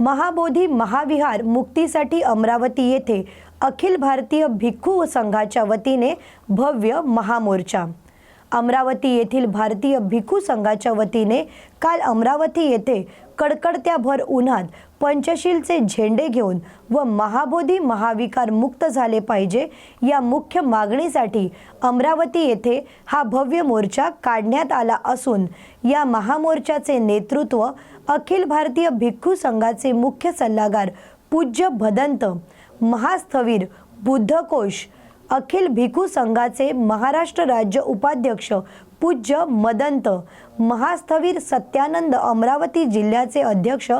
महाबोधी महाविहार मुक्तीसाठी अमरावती येथे अखिल भारतीय भिक्खू संघाच्या वतीने भव्य महामोर्चा. अमरावती येथील भारतीय भिक्खू संघाच्या वतीने काल अमरावती येथे कडकडत्या भर उन्हात पंचशीलचे झेंडे घेऊन व महाबोधी महाविकार मुक्त झाले पाहिजे या मुख्य मागणीसाठी अमरावती येथे हा भव्य मोर्चा काढण्यात आला असून या महामोर्चाचे नेतृत्व अखिल भारतीय भिक्खू संघाचे मुख्य सल्लागार पूज्य भदंत महास्थवीर बुद्धकोश अखिल भिक्खू संघाचे महाराष्ट्र राज्य उपाध्यक्ष पूज्य मदंत महास्थवीर सत्यानंद अमरावती जिल्ह्याचे अध्यक्ष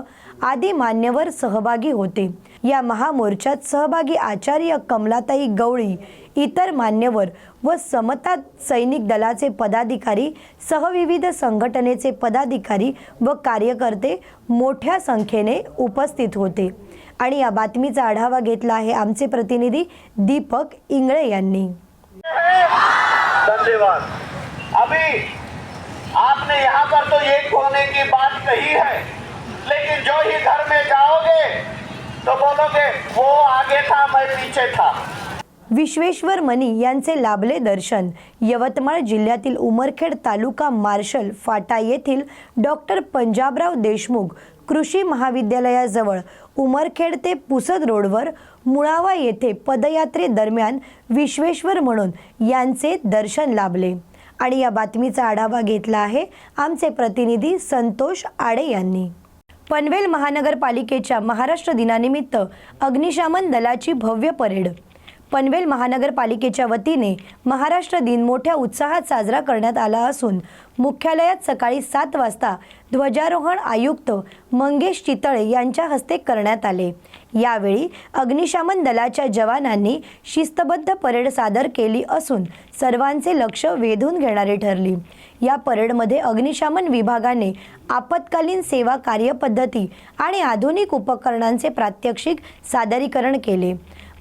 आदी मान्यवर सहभागी होते. या महामोर्चात सहभागी आचार्य कमलाताई गवळी इतर मान्यवर व समता सैनिक दलाचे पदाधिकारी सहविविध संघटनेचे पदाधिकारी व कार्यकर्ते मोठ्या संख्येने उपस्थित होते. आणि या बातमीचा आढावा घेतला आहे आमचे प्रतिनिधी दीपक इंगळे यांनी. धन्यवाद. अभी आपने यहाँ पर तो एक होने की बात कही है लेकिन जो ही घर में जाओगे तो बोलोगे वो आगे था मैं पीछे था। विश्वेश्वर मनी यांचे लाभले दर्शन. यवतमाळ जिल्ह्यातील उमरखेड तालुका मार्शल फाटा येथील डॉक्टर पंजाबराव देशमुख कृषी महाविद्यालयाजवळ उमरखेड ते पुसद रोडवर मुळावा येथे पदयात्रेदरम्यान विश्वेश्वर म्हणून यांचे दर्शन लाभले. आणि या बातमीचा आढावा घेतला आहे आमचे प्रतिनिधी संतोष आडे यांनी. पनवेल महानगरपालिकेच्या महाराष्ट्र दिनानिमित्त अग्निशामन दलाची भव्य परेड पनवेल महानगरपालिकेच्या वतीने महाराष्ट्र दिन मोठ्या उत्साहात साजरा करण्यात आला असून मुख्यालयात सकाळी सात वाजता ध्वजारोहण आयुक्त मंगेश चितळे यांच्या हस्ते करण्यात आले. यावेळी अग्निशामन दलाच्या जवानांनी शिस्तबद्ध परेड सादर केली असून सर्वांचे लक्ष वेधून घेणारी ठरली. या परेडमध्ये अग्निशामन विभागाने आपत्कालीन सेवा कार्यपद्धती आणि आधुनिक उपकरणांचे प्रात्यक्षिक सादरीकरण केले.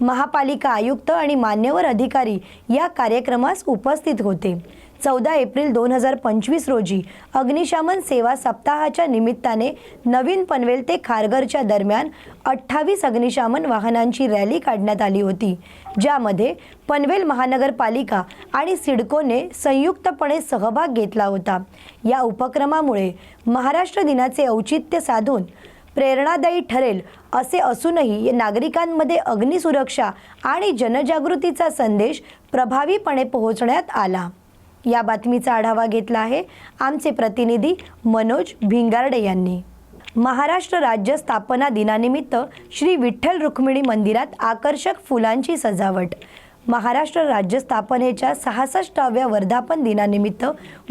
महापालिका आयुक्त आणि मान्यवर अधिकारी या कार्यक्रमास उपस्थित होते. चौदा एप्रिल दोन हजार पंचवीस रोजी अग्निशामन सेवा सप्ताहाच्या निमित्ताने नवीन पनवेल ते खारघरच्या दरम्यान अठ्ठावीस अग्निशामन वाहनांची रॅली काढण्यात आली होती. ज्यामध्ये पनवेल महानगरपालिका आणि सिडकोने संयुक्तपणे सहभाग घेतला होता. या उपक्रमामुळे महाराष्ट्र दिनाचे औचित्य साधून प्रेरणादायी ठरेल असे असूनही नागरिकांमध्ये अग्निसुरक्षा आणि जनजागृतीचा संदेश प्रभावीपणे पोहोचण्यात आला. या बातमीचा आढावा घेतला आहे आमचे प्रतिनिधी मनोज भिंगारडे यांनी. महाराष्ट्र राज्य स्थापना दिनानिमित्त श्री विठ्ठल रुक्मिणी मंदिरात आकर्षक फुलांची सजावट. महाराष्ट्र राज्य स्थापनेच्या सहासष्टाव्या वर्धापन दिनानिमित्त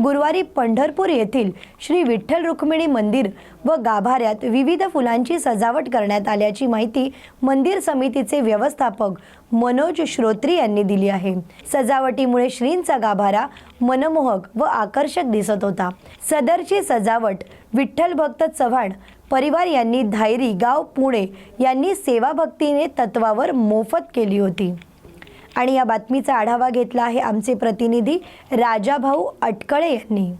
गुरुवारी पंढरपूर येथील श्री विठ्ठल रुक्मिणी मंदिर व गाभाऱ्यात विविध फुलांची सजावट करण्यात आल्याची माहिती मंदिर समितीचे व्यवस्थापक मनोज श्रोत्री यांनी दिली आहे. सजावटीमुळे श्रींचा गाभारा मनमोहक व आकर्षक दिसत होता. सदरची सजावट विठ्ठल भक्त चव्हाण परिवार यांनी धायरी गाव पुणे यांनी सेवाभक्तीने तत्वावर मोफत केली होती. आणि या बातमीचा आढावा घेतला आहे आमचे प्रतिनिधी राजाभाऊ अटकळे यांनी.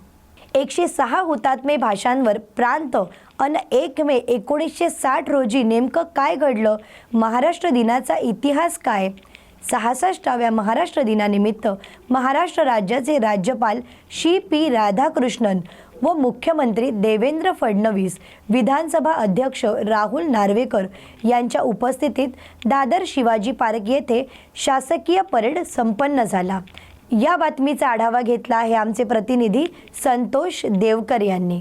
एकशे सहा हुतात्मे भाषांवर प्रांत अन एक मे एकोणीसशे साठ रोजी नेमकं काय घडलं? महाराष्ट्र दिनाचा इतिहास काय? सहासष्टाव्या महाराष्ट्र दिनानिमित्त महाराष्ट्र राज्याचे राज्यपाल श्री पी राधाकृष्णन व मुख्यमंत्री देवेंद्र फडणवीस विधानसभा अध्यक्ष राहुल नार्वेकर यांच्या उपस्थितीत दादर शिवाजी पार्क येथे शासकीय परेड संपन्न झाला. या बातमीचा आढावा घेतला आहे आमचे प्रतिनिधी संतोष देवकर यांनी.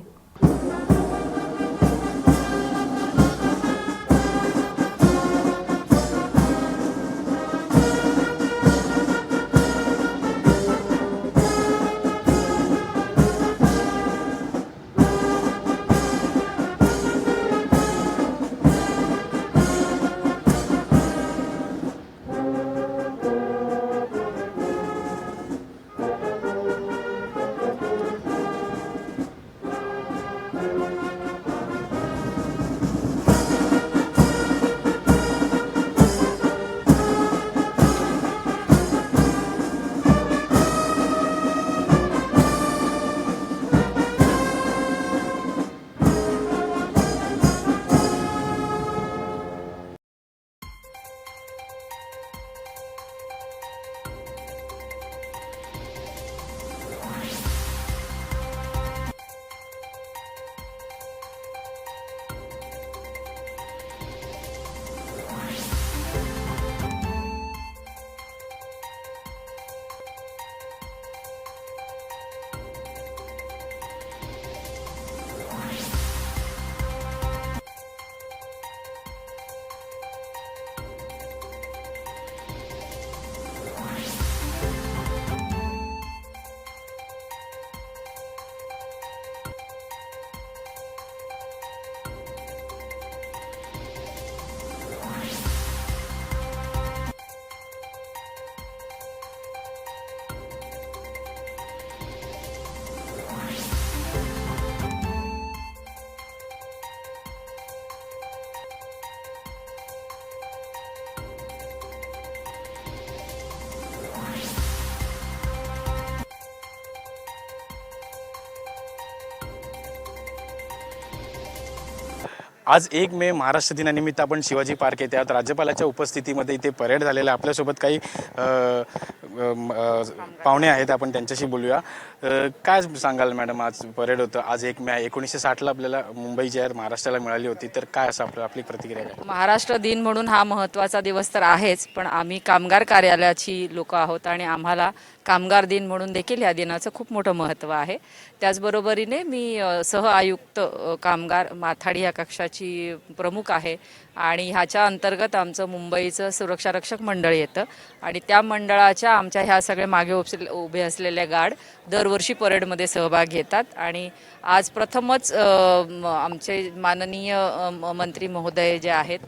आज एक मे महाराष्ट्र दिनानिमित्त आपण शिवाजी पार्क येथे आहोत. राज्यपालाच्या उपस्थितीमध्ये इथे परेड झालेला आपल्यासोबत काही पाहुणे आहेत आपण त्यांच्याशी बोलूया. काय सांगाल मॅडम आज परेड होतं. आज एक मे एकोणीसशे साठला आपल्याला मुंबई जी आहे महाराष्ट्राला मिळाली होती. तर काय असं आपलं आपली प्रतिक्रिया काय? महाराष्ट्र दिन म्हणून हा महत्त्वाचा दिवस तर आहेच पण आम्ही कामगार कार्यालयाची लोक आहोत आणि आम्हाला कामगार दिन म्हणून देखील या दिनाचं खूप मोठं महत्त्व आहे. त्याचबरोबरीने मी सह आयुक्त कामगार माथाडी या कक्षाची प्रमुख आहे. आणि ह्याच्या अंतर्गत आमचं मुंबईचं सुरक्षा रक्षक मंडळ येतं. आणि त्या मंडळाच्या आमच्या ह्या सगळ्या मागे उभे उभे असलेल्या गार्ड दरवर्षी परेडमध्ये सहभाग घेतात. आणि आज प्रथमच आमचे माननीय म- मंत्री महोदय जे आहेत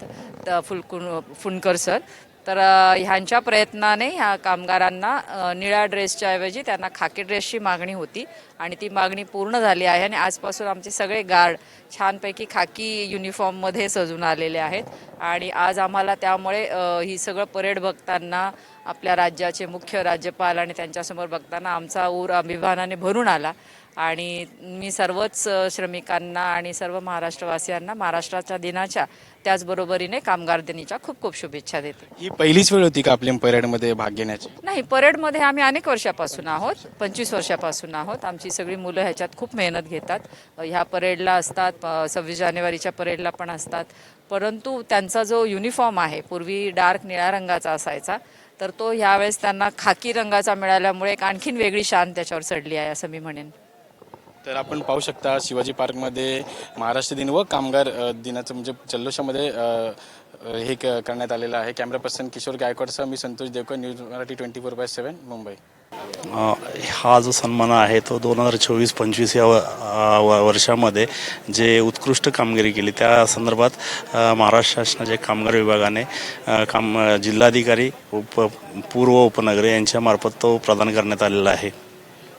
त- फुलकुन फुंडकर सर तर ह्यांच्या प्रयत्नाने ह्या कामगारांना निळ्या ड्रेसच्या ऐवजी त्यांना खाकी ड्रेसची मागणी होती आणि ती मागणी पूर्ण झाली आहे आणि आजपासून आमचे सगळे गार्ड छानपैकी खाकी युनिफॉर्ममध्ये सजून आलेले आहेत आणि आज आम्हाला त्यामुळे ही सगळं परेड बघताना आपल्या राज्याचे मुख्य राज्यपाल आणि त्यांच्यासमोर बघताना आमचा ऊर अभिमानाने भरून आला. आणि मी सर्वच श्रमिकांना आणि सर्व महाराष्ट्रवासियांना महाराष्ट्राच्या दिनाच्या त्याचबरोबरीने कामगार दिनाच्या खूप खूप शुभेच्छा देते. ही पहिलीच वेळ होती का आपली परेडमध्ये भाग घेण्याची? नाही परेडमध्ये आम्ही अनेक वर्षापासून आहोत पंचवीस वर्षापासून आहोत. आमची सगळी मुलं ह्याच्यात खूप मेहनत घेतात. ह्या परेडला असतात सव्वीस जानेवारीच्या परेडला पण असतात. परंतु त्यांचा जो युनिफॉर्म आहे पूर्वी डार्क निळ्या रंगाचा असायचा तर तो ह्यावेळेस त्यांना खाकी रंगाचा मिळाल्यामुळे एक आणखीन वेगळी शान त्याच्यावर चढली आहे असं मी म्हणेन. तर आपण पाहू शकता शिवाजी पार्कमध्ये महाराष्ट्र दिन व कामगार दिनाचं म्हणजे जल्लोषामध्ये हे क- करण्यात आलेलं आहे. कॅमेरा पर्सन किशोर गायकवाडसह मी Santosh Devkar news Marathi twenty four by seven Mumbai. हा जो सन्मान आहे तो दोन हजार चोवीस पंचवीस या व- वर्षामध्ये जे उत्कृष्ट कामगिरी केली त्या संदर्भात महाराष्ट्र शासनाच्या कामगार विभागाने काम जिल्हाधिकारी उप पूर्व उपनगरे यांच्यामार्फत तो प्रदान करण्यात आलेला आहे.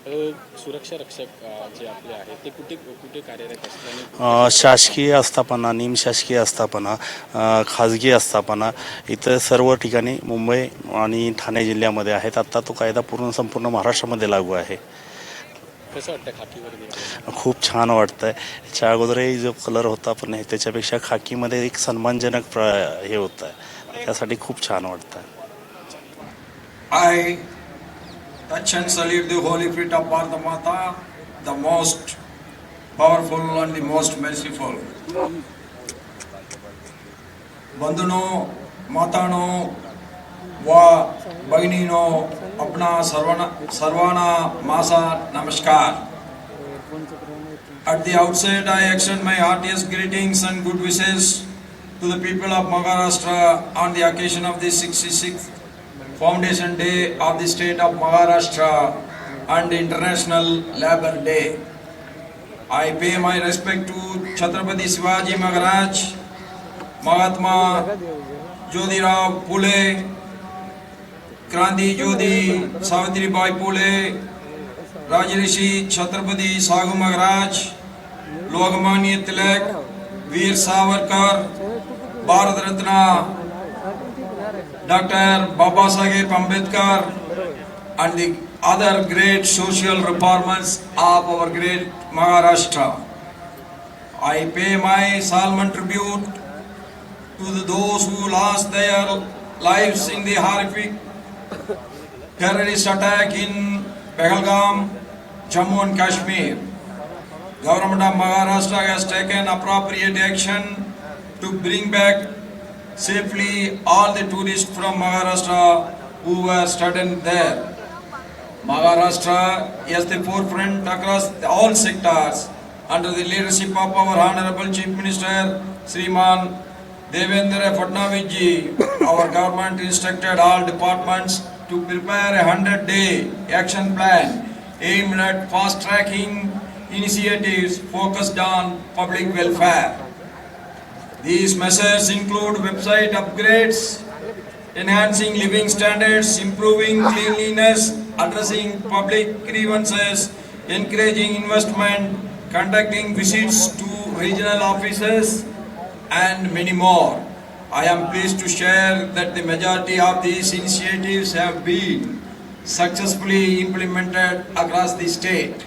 सुरक्षा रक्षक जे आपले आहेत ते कुठे कुठे कार्यरत असतात अ, शासकीय आस्थापना निमशासकीय आस्थापना खाजगी आस्थापना इतर सर्व ठिकाणी मुंबई आणि ठाणे जिल्ह्यामध्ये आहेत. आत्ता तो कायदा पूर्ण संपूर्ण महाराष्ट्रामध्ये लागू आहे. कसं वाटतं खाकीवर खूप छान वाटतं आहे याच्या अगोदरही जो कलर होता पण हे त्याच्यापेक्षा खाकीमध्ये एक सन्मानजनक प्र हे होतं आहे त्यासाठी खूप छान वाटतं आहे Touch and salute the holy feet of Bharat the most powerful and the most merciful. બંધનો Matano, વા બહેનીનો અપના Sarvana, Sarvana, માસા Namaskar. At the outset, I extend my heartiest greetings and good wishes to the people of Maharashtra on the occasion of the 66th Foundation Day of the State of Maharashtra and International Labor Day. I pay my respect to Chhatrapati Shivaji Maharaj, Mahatma Jyotirao Phule, Kranti Jyoti Savitribai Pule, Rajrishi Chhatrapati Sagu Maharaj, Lokmanya Tilak, Veer Savarkar, Bharat Ratna, Dr. Babasaheb Ambedkar and the other great social reformers of our great Maharashtra. I pay my solemn tribute to those who lost their lives in the horrific terrorist attack in Pahalgam, Jammu and Kashmir. Government of Maharashtra has taken appropriate action to bring back safely all the tourists from Maharashtra who were stranded there. Maharashtra is the forefront across all sectors under the leadership of our Honorable Chief Minister Sriman Devendra Fadnavis ji. Our government instructed all departments to prepare a hundred day action plan aimed at fast tracking initiatives focused on public welfare. These measures include website upgrades, enhancing living standards, improving cleanliness, addressing public grievances, encouraging investment, conducting visits to regional offices, and many more. I am pleased to share that the majority of these initiatives have been successfully implemented across the state.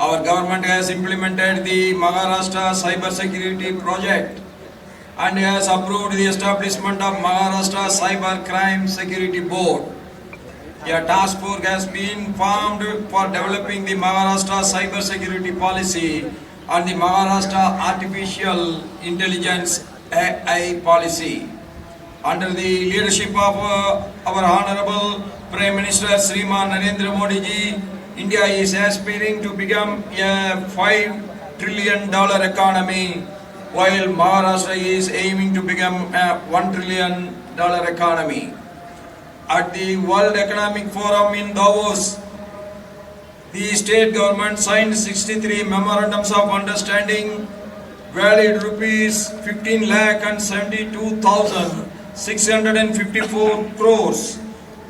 Our government has implemented the Maharashtra Cyber Security Project and has approved the establishment of Maharashtra Cyber Crime Security Board. A task force has been formed for developing the Maharashtra cyber security policy and the Maharashtra Artificial Intelligence AI policy. Under the leadership of uh, our Honorable Prime Minister Sriman Narendra Modi ji, India is aspiring to become a five trillion dollar economy, while Maharashtra is aiming to become a one trillion dollar economy. At the World Economic Forum in Davos, the state government signed 63 memorandums of understanding valued rupees 15 lakh and 72,654 crores.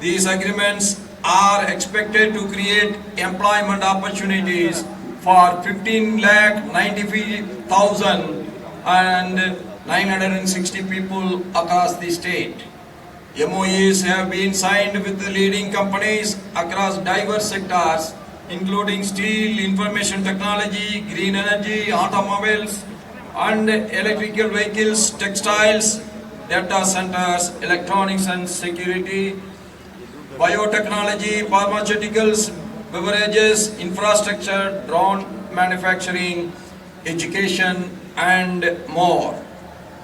These agreements are expected to create employment opportunities for 15 lakh 95,000 and 960 people across the state. MOUs have been signed with the leading companies across diverse sectors, including steel, information technology, green energy, automobiles, and electrical vehicles, textiles, data centers, electronics and security, biotechnology, pharmaceuticals, beverages, infrastructure, drone manufacturing, education, and more.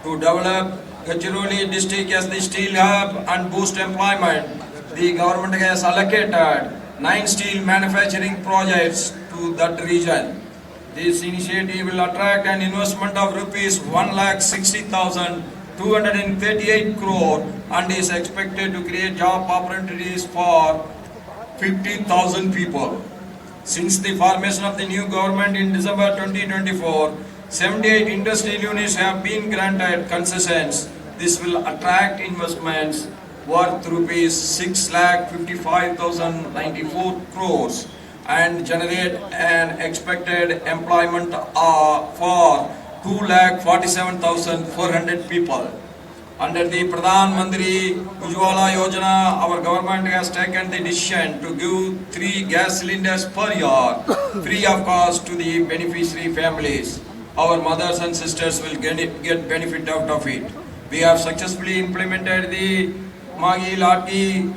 To develop Gachiroli district as the steel hub and boost employment, the government has allocated nine steel manufacturing projects to that region. This initiative will attract an investment of rupees one lakh sixty thousand two hundred and thirty-eight crore and is expected to create job opportunities for fifty thousand people. Since the formation of the new government in December 2024, 78 industrial units have been granted concessions. This will attract investments worth rupees 6 lakh 55,094 crores and generate an expected employment uh, for 2 lakh 47,400 people. Under the Pradhan Mantri Ujjwala Yojana, our government has taken the decision to give three gas cylinders per year free of cost to the beneficiary families. Our mothers and sisters will get, get benefit out of it. We have successfully implemented the Magi Lati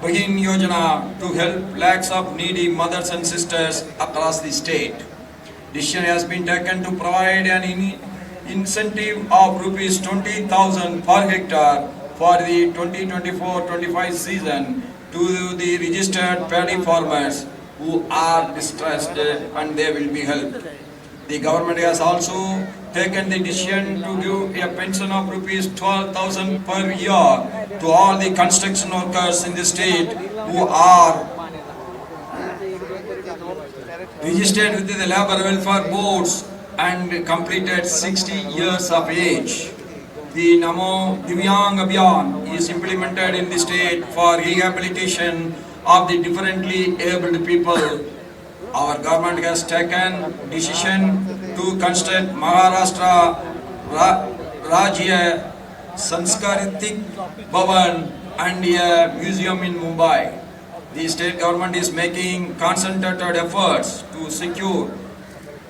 Bahin Yojana to help lakhs of needy mothers and sisters across the state. Decision has been taken to provide an in- incentive of rupees 20,000 per hectare for the 2024-25 season to the registered paddy farmers who are distressed and they will be helped. The government has also taken the decision to give a pension of rupees 12,000 per year to all the construction workers in the state who are registered with the labor welfare boards and completed 60 years of age. The Namo Divyang Abhiyan is implemented in the state for rehabilitation of the differently abled people. Our government has taken decision to construct Maharashtra Ra- Rajya Sanskaritik Bhavan and a museum in Mumbai. The state government is making concentrated efforts to secure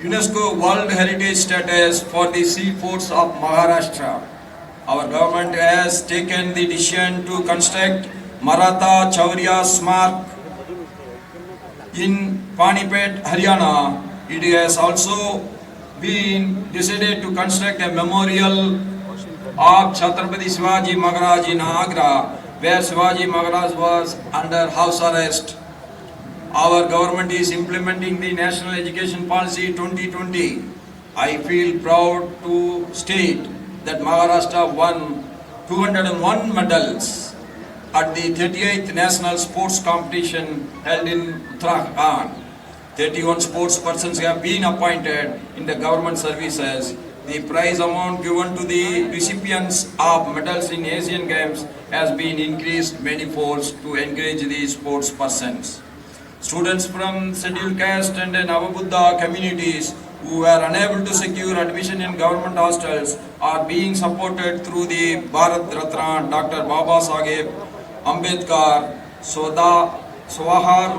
UNESCO World Heritage status for the seaports of Maharashtra. Our government has taken the decision to construct Maratha Chaurya Smark in Panipet, Haryana. It has also been decided to construct a memorial of Chhatrapati Shivaji Maharaj in Agra, where Shivaji Maharaj was under house arrest. Our government is implementing the National Education Policy 2020. I feel proud to state that Maharashtra won 201 medals at the 38th National Sports Competition held in Uttarakhand. 31 sports persons have been appointed in the government services. The prize amount given to the recipients of medals in Asian Games has been increased many folds to encourage the sports persons. Students from scheduled caste and Navabuddha communities who were unable to secure admission in government hostels are being supported through the Bharat Ratna Dr. Baba Saheb Ambedkar Swada Swahar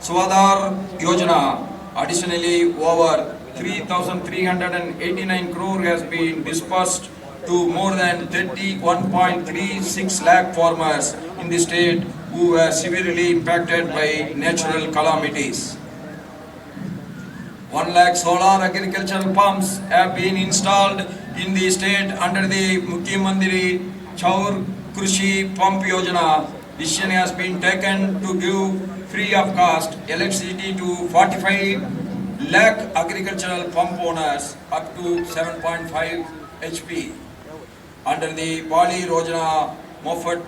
Swadhar Yojana. Additionally, over 3,389 crore has been disbursed to more than 31.36 lakh farmers in the state who were severely impacted by natural calamities. 1 lakh solar agricultural pumps have been installed in the state under the Mukhyamantri Chaur Krishi Pump Yojana. Decision has been taken to give free of cost electricity to 45 lakh agricultural pump owners up to 7.5 HP. Under the Bali Rojana Moffat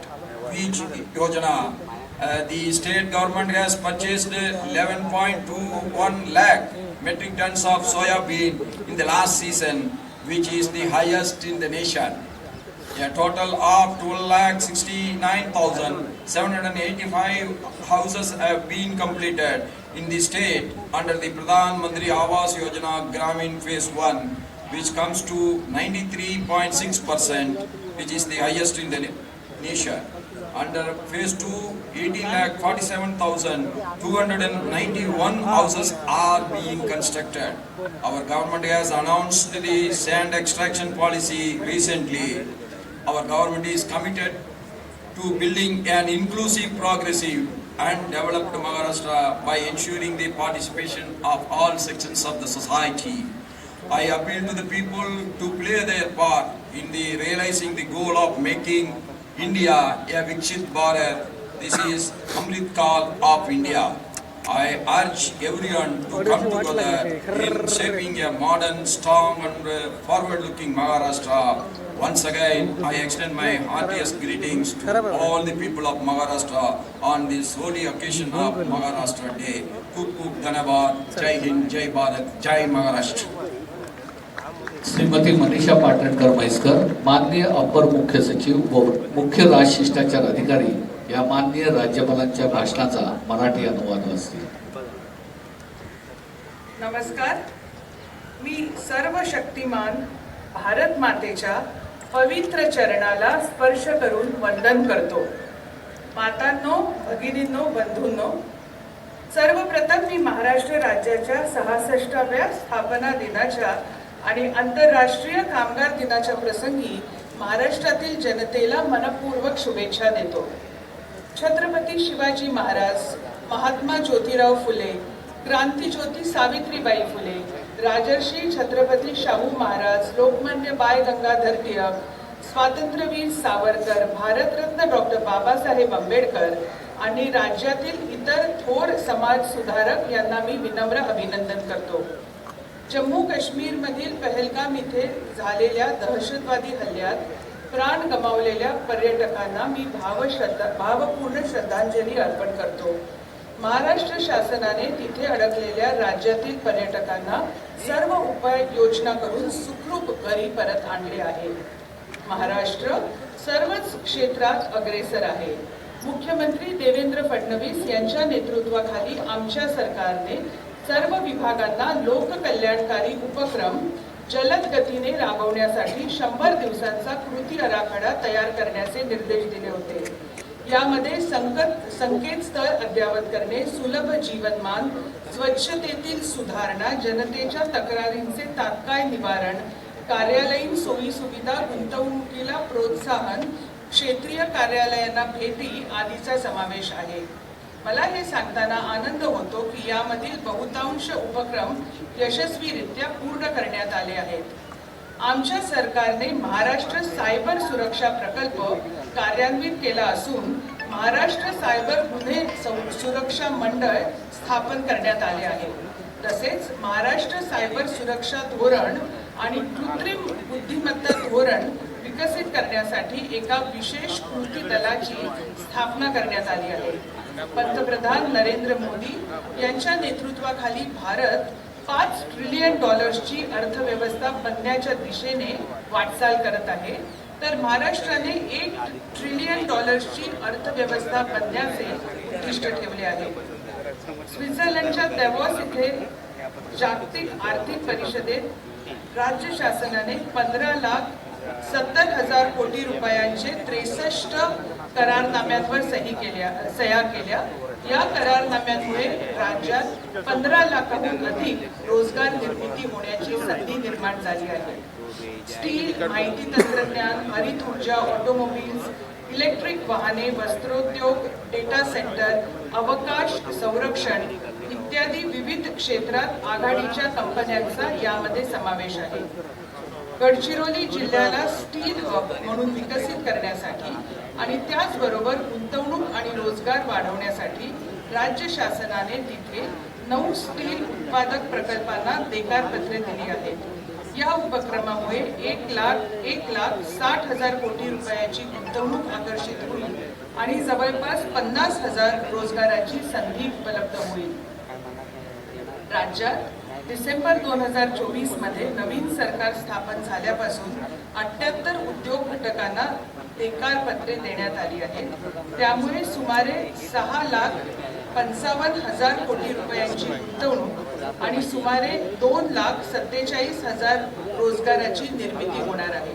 Beach Yojana, uh, the state government has purchased 11.21 lakh metric tons of soya bean in the last season, which is the highest in the nation. A total of 12 lakh 69,785 houses have been completed in the state under the Pradhan Mantri Awas Yojana Gramin Phase 1, which comes to 93.6%, which is the highest in the nation. Under Phase 2, 18 lakh 47,291 houses are being constructed. Our government has announced the sand extraction policy recently. Our government is committed to building an inclusive, progressive and developed Maharashtra by ensuring the participation of all sections of the society. I appeal to the people to play their part in the realizing the goal of making India a Vikshit Bharat. This is Amrit Kal of India. I urge everyone to come together in shaping a modern, strong and forward-looking Maharashtra. Once again, I extend my heartiest greetings to all the people of Maharashtra on this holy occasion of Maharashtra Day. Kuk Kuk Dhanabad, Jai Hind, Jai Bharat, Jai Maharashtra. Shrimati Manisha Patankar Mhaiskar माननीय अपर मुख्य सचिव व मुख्य राजशिष्टाचार अधिकारी या माननीय राज्यपालांच्या भाषणाचा मराठी अनुवाद असतील नमस्कार मी सर्व शक्तिमान भारत मातेच्या पवित्र चरणाला स्पर्श करून वंदन करतो. मातांनो भगिनींनो बंधूंनो सर्वप्रथम मी महाराष्ट्र राज्याच्या सहासष्टाव्या स्थापना दिनाच्या आणि आंतरराष्ट्रीय कामगार दिनाच्या प्रसंगी महाराष्ट्रातील जनतेला मनपूर्वक शुभेच्छा देतो. छत्रपती शिवाजी महाराज महात्मा ज्योतिराव फुले क्रांतीज्योती सावित्रीबाई फुले राजर्षी छत्रपती शाहू महाराज लोकमान्य बाळ गंगाधर टिळक स्वातंत्र्यवीर सावरकर भारतरत्न डॉक्टर बाबासाहेब आंबेडकर आणि राज्यातील इतर थोर समाज सुधारक यांना मी विनम्र अभिनंदन करतो. जम्मू काश्मीरमधील पहलगाम इथे झालेल्या दहशतवादी हल्ल्यात प्राण गमावलेल्या पर्यटकांना मी भावश्रद्धा भावपूर्ण श्रद्धांजली अर्पण करतो. महाराष्ट्र शासनाने तिथे अडकलेल्या राज्यातील पर्यटकांना सर्व उपाययोजना करून सुखरूप घरी परत आणले आहे. महाराष्ट्र सर्वच क्षेत्रात अग्रेसर आहे. मुख्यमंत्री देवेंद्र फडणवीस यांच्या नेतृत्वाखाली आमच्या सरकारने सर्व विभागांना लोककल्याणकारी उपक्रम जलद गतीने राबवण्यासाठी शंभर दिवसांचा कृती आराखडा तयार करण्याचे निर्देश दिले होते. यामध्ये संकट संकेतस्थळ अद्ययावत करणे सुलभ जीवनमान स्वच्छतेतील सुधारणा जनतेच्या तक्रारींचे तात्काळ निवारण कार्यालयीन सोयी सुविधा गुंतवणुकीला प्रोत्साहन क्षेत्रीय कार्यालयांना भेटी आदीचा समावेश आहे. मला हे सांगताना आनंद होतो की यामधील बहुतांश उपक्रम यशस्वीरित्या पूर्ण करण्यात आले आहेत. आमच्या सरकारने महाराष्ट्र सायबर सुरक्षा प्रकल्प कार्यान्वित केला असून महाराष्ट्र सायबर गुन्हे सुरक्षा मंडळ स्थापन करण्यात आले आहे. तसेच महाराष्ट्र सायबर सुरक्षा धोरण आणि कृत्रिम बुद्धिमत्ता धोरण विकसित करण्यासाठी एका विशेष कृती दलाची स्थापना करण्यात आली आहे. पंतप्रधान नरेंद्र मोदी यांच्या नेतृत्वाखाली भारत पाच ट्रिलियन डॉलर्सची अर्थव्यवस्था बनण्याच्या दिशेने वाटचाल करत आहे. तर महाराष्ट्राने एक ट्रिलियन डॉलर्सची अर्थव्यवस्था बनण्याचे उद्दिष्ट ठेवले आहे. स्वित्झर्लंडच्या दॅवॉस इथे जागतिक आर्थिक परिषदेत राज्य शासनाने पंधरा लाख सत्तर हजार कोटी रुपयांचे त्रेसष्ट करारनाम्यांवर सही केल्या सह्या केल्या. या करारनाम्यामुळे राज्यात पंधरा लाखाहून अधिक रोजगार निर्मिती होण्याची संधी निर्माण झाली आहे. स्टील माहिती तंत्रज्ञान हरित ऊर्जा ऑटोमोबाईल्स इलेक्ट्रिक वाहने वस्त्रोद्योग डेटा सेंटर अवकाश संरक्षण इत्यादी विविध क्षेत्रात आघाडीच्या कंपन्यांचा यामध्ये समावेश आहे. गडचिरोली जिल्ह्याला स्टील हब म्हणून विकसित करण्यासाठी आणि त्याचबरोबर गुंतवणूक आणि रोजगार वाढवण्यासाठी राज्य शासनाने तिथे नऊ स्टील उत्पादक प्रकल्पांना देकारपत्रे दिली आहेत. या उपक्रमामुळे एक लाख एक लाख साठ हजार कोटी रुपयाची गुंतवणूक आकर्षित होईल आणि जवळपास पन्नास हजार रोजगाराची संधी उपलब्ध होईल. राज्यात डिसेंबर दोन हजार चोवीसमध्ये नवीन सरकार स्थापन झाल्यापासून अठ्याहत्तर उद्योग घटकांना देकारपत्रे देण्यात आली आहेत. त्यामुळे सुमारे सहा लाख पंचावन्न हजार कोटी रुपयांची गुंतवणूक आणि सुमारे दोन लाख सत्तेचाळीस हजार रोजगाराची निर्मिती होणार आहे.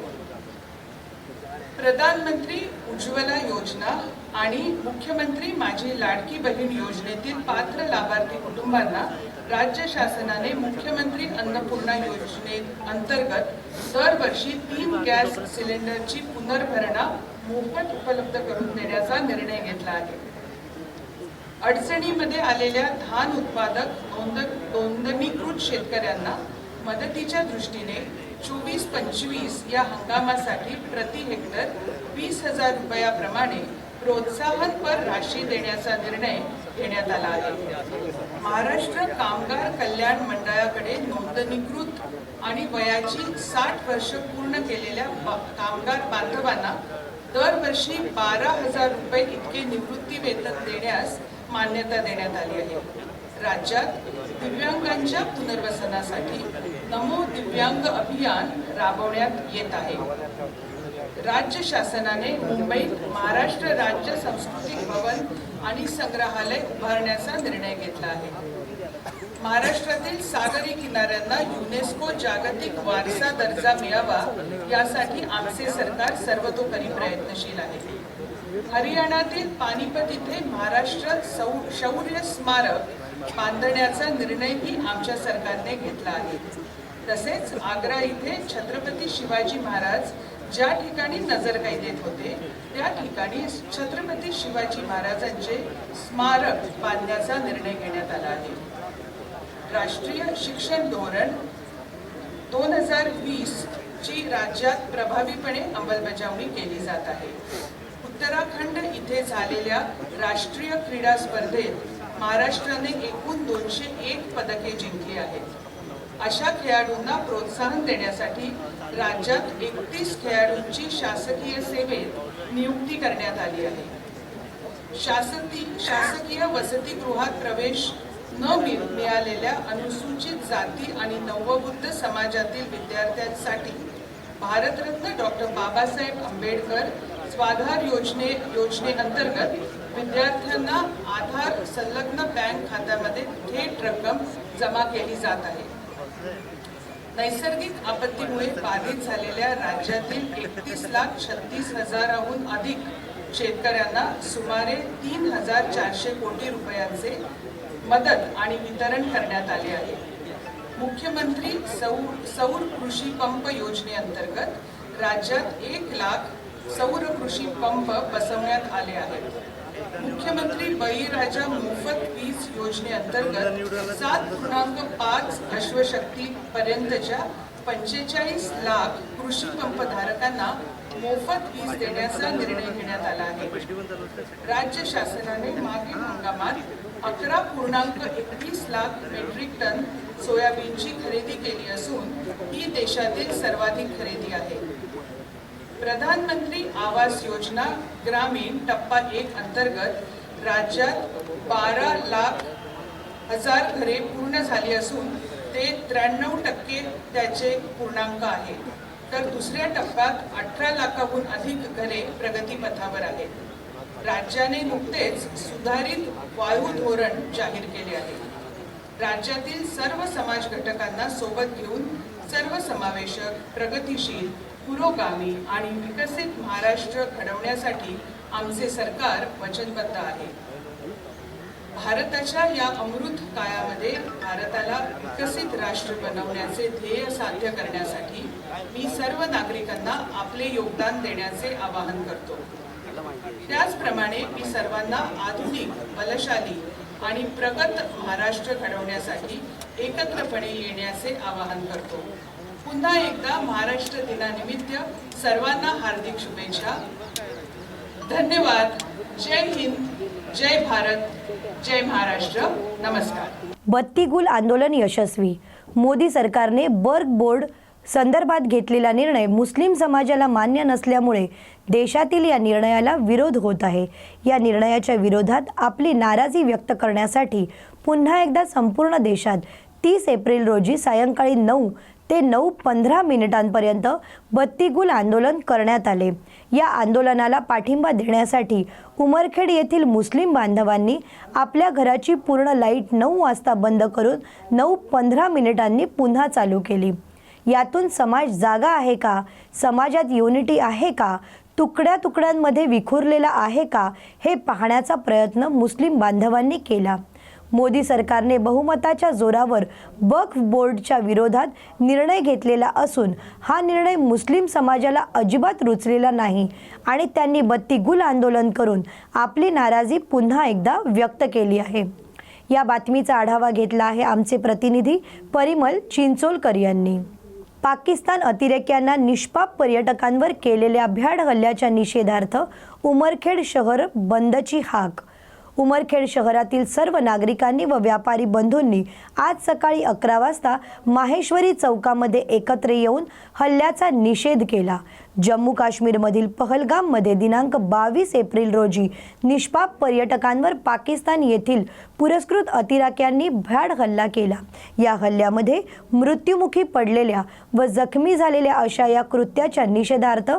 प्रधानमंत्री उज्ज्वला योजना आणि मुख्यमंत्री माझी लाडकी बहीण योजनेतील पात्र लाभार्थी कुटुंबांना राज्य शासनाने मुख्यमंत्री अन्नपूर्णा योजने अंतर्गत दरवर्षी तीन गॅस सिलेंडरची पुनर्भरणा मोफत उपलब्ध करून देण्याचा निर्णय घेतला आहे. अडचणीमध्ये आलेल्या धान उत्पादक नोंद नोंदणीकृत शेतकऱ्यांना मदतीच्या दृष्टीने चोवीस पंचवीस या हंगामासाठी प्रति हेक्टर वीस हजार रुपयाप्रमाणे प्रोत्साहनपर राशी देण्याचा निर्णय घेण्यात आला आहे. महाराष्ट्र कामगार कल्याण मंडळाकडे नोंदणीकृत आणि वयाची साठ वर्ष पूर्ण केलेल्या कामगार बांधवांना दरवर्षी बारा हजार रुपये इतके निवृत्ती वेतन देण्यास मान्यता देण्यात आली आहे. राज्यात दिव्यांगांच्या पुनर्वसनासाठी नमो दिव्यांग अभियान राबवण्यात येत आहे. राज्य शासनाने मुंबईत महाराष्ट्र राज्य सांस्कृतिक भवन आणि संग्रहालय उभारण्याचा निर्णय घेतला आहे. महाराष्ट्रातील सागरी किनाऱ्यांना युनेस्को जागतिक वारसा दर्जा मिळावा यासाठी आमचे सरकार सर्वतोपरी प्रयत्नशील आहे. हरियाणातील पानिपत इथे महाराष्ट्र सौ शौर्य स्मारक बांधण्याचा निर्णयही आमच्या सरकारने घेतला आहे. तसेच आग्रा इथे छत्रपती शिवाजी महाराज ज्या ठिकाणी नजरकैदेत होते त्या ठिकाणी छत्रपती शिवाजी महाराजांचे स्मारक बांधण्याचा निर्णय घेण्यात आला आहे. राष्ट्रीय शिक्षण धोरण दोन हजार वीस ची राज्यात प्रभावीपणे अंमलबजावणी केली जात आहे. उत्तराखंड इथे झालेल्या राष्ट्रीय क्रीडा स्पर्धेत महाराष्ट्राने एकूण दोनशे एक पदके जिंकली आहेत. अशा खेळाडूंना प्रोत्साहन देण्यासाठी राज्यात एकतीस खेळाडूंची शासकीय सेवेत नियुक्ती करण्यात आली आहे. शासकी शासकीय वसतिगृहात प्रवेश न मिळालेल्या अनुसूचित जाती आणि नवबुद्ध समाजातील विद्यार्थ्यांसाठी भारतरत्न डॉक्टर बाबासाहेब आंबेडकर स्वाधार योजने योजनेअंतर्गत विद्यार्थ्यांना आधार संलग्न बँक खात्यामध्ये थेट रक्कम जमा केली जात आहे. नैसर्गिक आपत्तीमुळे बाधित झालेल्या राज्यातील एकतीस लाख छत्तीस हजाराहून अधिक शेतकऱ्यांना सुमारे तीन हजार चारशे कोटी रुपयांचे मदत आणि वितरण करण्यात आले आहे. मुख्यमंत्री सौर सौर कृषी पंप योजनेअंतर्गत राज्यात एक लाख सौर कृषी पंप बसवण्यात आले आहेत. मुख्यमंत्री बळीराजा मोफत वीज योजनेअंतर्गत सात पूर्णांक पाच अश्वशक्ती पर्यंतच्या पंचेचाळीस लाख कृषी पंप धारकांना मोफत वीज देण्याचा निर्णय घेण्यात आला आहे. राज्य शासनाने मागील हंगामात अकरा पूर्णांक एकवीस लाख मेट्रिक टन सोयाबीनची खरेदी केली असून ही देशातील सर्वाधिक खरेदी आहे. प्रधानमंत्री आवास योजना ग्रामीण टप्पा एक अंतर्गत राज्यात बारा लाख हजार घरे पूर्ण झाली असून ते त्र्याण्णव टक्के त्याचे पूर्णांक आहे. तर दुसऱ्या टप्प्यात अठरा लाखाहून अधिक घरे प्रगतीपथावर आहेत. राज्याने नुकतेच सुधारित वायू धोरण जाहीर केले आहे. राज्यातील सर्व समाज घटकांना सोबत घेऊन सर्वसमावेशक प्रगतीशील पुरोगामी आणि विकसित महाराष्ट्र घडवण्यासाठी आमचे सरकार वचनबद्ध आहे. भारताच्या या अमृत काळामध्ये भारताला विकसित राष्ट्र बनवण्याचे ध्येय साध्य करण्यासाठी मी सर्व नागरिकांना आपले योगदान देण्याचे आवाहन करतो. त्याचप्रमाणे मी सर्वांना आधुनिक बलशाली आणि प्रगत महाराष्ट्र घडवण्यासाठी एकत्रपणे येण्याचे आवाहन करतो. पुन्हा एकदा महाराष्ट्र दिनानिमित्त सर्वांना हार्दिक शुभेच्छा. धन्यवाद. जय हिंद जय भारत जय महाराष्ट्र. नमस्कार. बत्तीगुल आंदोलन यशस्वी. मोदी सरकारने बर्ग बोर्ड संदर्भात घेतलेला निर्णय मुस्लिम समाजाला मान्य नसल्यामुळे देशातील या निर्णयाला विरोध होत आहे. या निर्णयाच्या विरोधात आपली नाराजी व्यक्त करण्यासाठी पुन्हा एकदा संपूर्ण देशात तीस एप्रिल रोजी सायंकाळी नऊ ते नऊ पंधरा मिनिटांपर्यंत बत्तीगुल आंदोलन करण्यात आले. या आंदोलनाला पाठिंबा देण्यासाठी उमरखेड येथील मुस्लिम बांधवांनी आपल्या घराची पूर्ण लाइट नऊ वाजता बंद करून नऊ पंधरा मिनिटांनी पुन्हा चालू केली. यातून समाज जागा आहे का? समाजात युनिटी आहे का? तुकड्या तुकड्यांमध्ये विखुरलेला आहे का? हे पाहण्याचा प्रयत्न मुस्लिम बांधवांनी केला. मोदी सरकारने बहुमताच्या जोरावर वक्फ बोर्डच्या विरोधात निर्णय घेतलेला असून हा निर्णय मुस्लिम समाजाला अजिबात रुचलेला नाही आणि त्यांनी बत्तीगुल आंदोलन करून आपली नाराजी पुन्हा एकदा व्यक्त केली आहे. या बातमीचा आढावा घेतला आहे आमचे प्रतिनिधी परिमल चिंचोलकर यांनी. पाकिस्तान अतिरेक्यांना निष्पाप पर्यटकांवर केलेल्या भ्याड हल्ल्याच्या निषेधार्थ उमरखेड शहर बंदची हाक उमरखेड शहरातील सर्व नागरिकांनी व व्यापारी बंधूंनी आज सकाळी अकरा वाजता माहेश्वरी चौकामध्ये एकत्र येऊन हल्ल्याचा निषेध केला. जम्मू काश्मीरमधील पहलगाममध्ये दिनांक बावीस एप्रिल रोजी निष्पाप पर्यटकांवर पाकिस्तान येथील पुरस्कृत अतिराक्यांनी भ्याड हल्ला केला. या हल्ल्यामध्ये मृत्युमुखी पडलेल्या व जखमी झालेल्या अशा या कृत्याच्या निषेधार्थ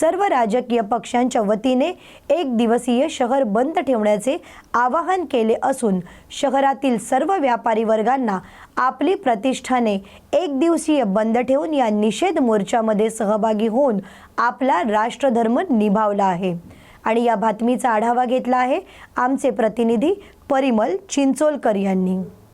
सर्व राजकीय पक्षांच्या वतीने एक दिवसीय शहर बंद ठेवण्याचे आवाहन केले असून शहरातील सर्व व्यापारी वर्गांना आपली प्रतिष्ठाने एक दिवसीय बंद ठेवून या निषेध मोर्चामध्ये सहभागी होऊन आपला राष्ट्रधर्म निभावला आहे. आणि या बातमीचा आढावा घेतला आहे आमचे प्रतिनिधी परिमल चिंचोलकर यांनी.